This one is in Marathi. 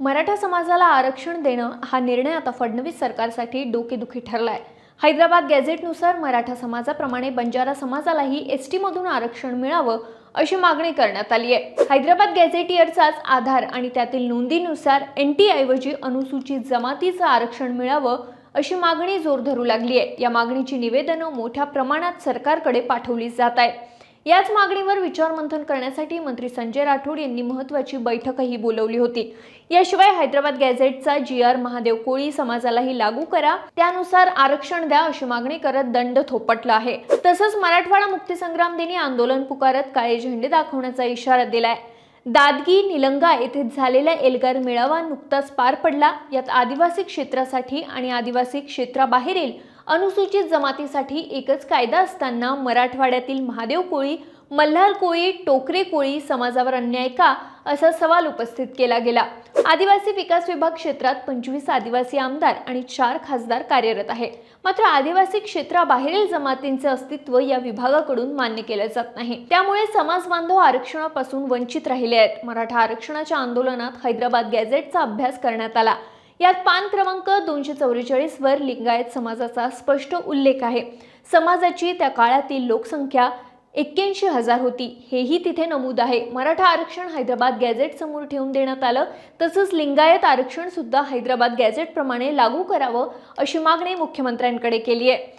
मराठा समाजाला आरक्षण देणं हा निर्णय आता फडणवीस सरकारसाठी डोकेदुखी ठरलाय. हैदराबाद गॅझेटनुसार मराठा समाजाप्रमाणे बंजारा समाजालाही एस टीमधून आरक्षण मिळावं अशी मागणी करण्यात आली आहे. हैदराबाद गॅझेटियरचाच आधार आणि त्यातील नोंदीनुसार एन टी ऐवजी अनुसूचित जमातीचं आरक्षण मिळावं अशी मागणी जोर धरू लागली आहे. या मागणीची निवेदनं मोठ्या प्रमाणात सरकारकडे पाठवली जात आहेत. याच मागणीवर विचारमंथन करण्यासाठी मंत्री संजय राठोड यांनी महत्वाची बैठकही बोलवली होती. याशिवाय हैदराबाद गॅझेटचा जी आर महादेव कोळी समाजालाही लागू करा त्यानुसार आरक्षण द्या अशी मागणी करत दंड थोपटला आहे. तसंच मराठवाडा मुक्तीसंग्राम दिनी आंदोलन पुकारत काळे झेंडे दाखवण्याचा इशारा दिलाय. दादगी निलंगा येथे झालेला एल्गार मेळावा नुकताच पार पडला. यात आदिवासी क्षेत्रासाठी आणि आदिवासी क्षेत्राबाहेरील अनुसूचित जमातीसाठी एकच कायदा असताना मराठवाड्यातील महादेव कोळी मल्हार कोळी टोकरे कोळी समाजावर अन्याय का? असा सवाल उपस्थित केला गेला. आदिवासी विकास विभाग क्षेत्रात पंचवीस आदिवासी आमदार आणि चार खासदार कार्यरत आहे. मात्र आदिवासी क्षेत्राबाहेरील जमातींचे अस्तित्व या विभागाकडून मान्य केलं जात नाही. त्यामुळे समाज बांधव आरक्षणापासून वंचित राहिले आहेत. मराठा आरक्षणाच्या आंदोलनात हैदराबाद गॅझेटचा अभ्यास करण्यात आला. यात पान क्रमांक दोनशे चौवेचाळीस वर लिंगायत समाजाचा स्पष्ट उल्लेख आहे. समाजाची त्या काळातील लोकसंख्या एक्क्याऐंशी हजार होती. हेही तिथे नमूद आहे. मराठा आरक्षण हैदराबाद गॅझेट समोर ठेवून देण्यात आलं. तसंच लिंगायत आरक्षण सुद्धा हैदराबाद गॅझेट प्रमाणे लागू करावं अशी मागणी मुख्यमंत्र्यांकडे केली आहे.